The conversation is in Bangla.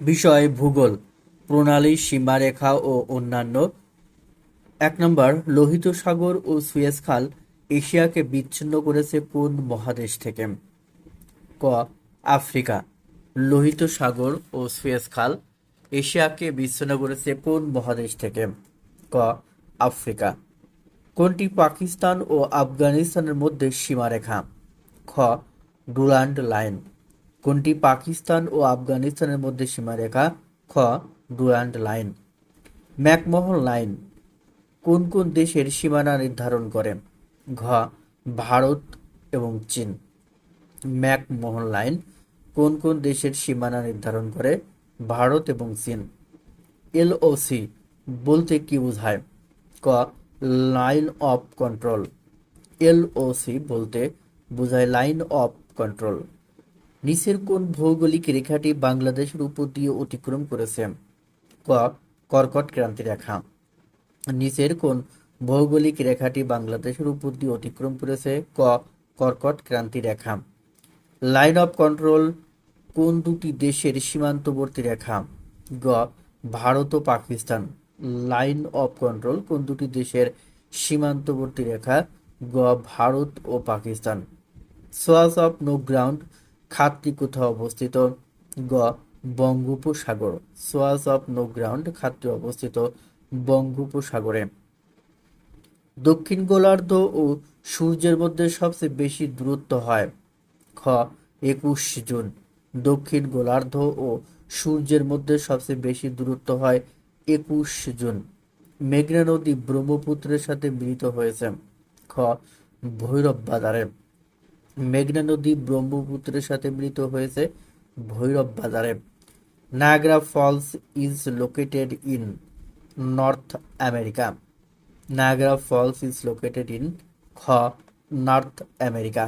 বিষয় ভূগোল, প্রণালী, সীমারেখা ও অন্যান্য। এক নম্বর, লোহিত সাগর ও সুয়েজ খাল এশিয়াকে বিচ্ছিন্ন করেছে কোন মহাদেশ থেকে? ক, আফ্রিকা, লোহিত সাগর ও সুয়েজ খাল এশিয়াকে বিচ্ছিন্ন করেছে কোন মহাদেশ থেকে? ক, আফ্রিকা, কোনটি পাকিস্তান ও আফগানিস্তানের মধ্যে সীমারেখা? খ ডুরান্ড লাইন। কোনটি পাকিস্তান ও আফগানিস্তানের মধ্যে সীমারেখা? খ ডুরান্ড লাইন। McMahon line. কোন কোন দেশের সীমানা নির্ধারণ করে? ঘ, ভারত এবং চীন। McMahon line. কোন কোন দেশের সীমানা নির্ধারণ করে? ভারত এবং চীন। এলওসি বলতে কি বোঝায়? ক, লাইন অফ কন্ট্রোল। এলওসি বলতে বোঝায় লাইন অফ কন্ট্রোল। নিচের কোন ভৌগোলিক রেখাটি বাংলাদেশের উপর দিয়ে অতিক্রম করেছে? ক, কর্কট ক্রান্তি রেখা। নিচের কোন ভৌগোলিক রেখাটি বাংলাদেশের উপর দিয়ে অতিক্রম করেছে? ক, কর্কট ক্রান্তি রেখা। লাইন অফ কন্ট্রোল কোন দুটি দেশের সীমান্তবর্তী রেখা? গ, ভারত ও পাকিস্তান। লাইন অফ কন্ট্রোল কোন দুটি দেশের সীমান্তবর্তী রেখা? গ, ভারত ও Pakistan. Swatch of no ground খাতটি কোথাও অবস্থিত গ, বঙ্গোপসাগর সোয়াস অফ নো গ্রাউন্ড খাতটি অবস্থিত বঙ্গোপসাগরে। দক্ষিণ গোলার্ধ ও সূর্যের মধ্যে সবচেয়ে বেশি দূরত্ব হয় খ, একুশ জুন। দক্ষিণ গোলার্ধ ও সূর্যের মধ্যে সবচেয়ে বেশি দূরত্ব হয় একুশ জুন। মেঘনা নদী ব্রহ্মপুত্রের সাথে মিলিত হয়েছে খ, ভৈরব বাজারে। মেঘনা নদী ব্রহ্মপুত্রের সাথে মিলিত হয়েছে ভৈরব বাজারে। Niagara falls is located in North America Niagara falls is located in খ নর্থ আমেরিকা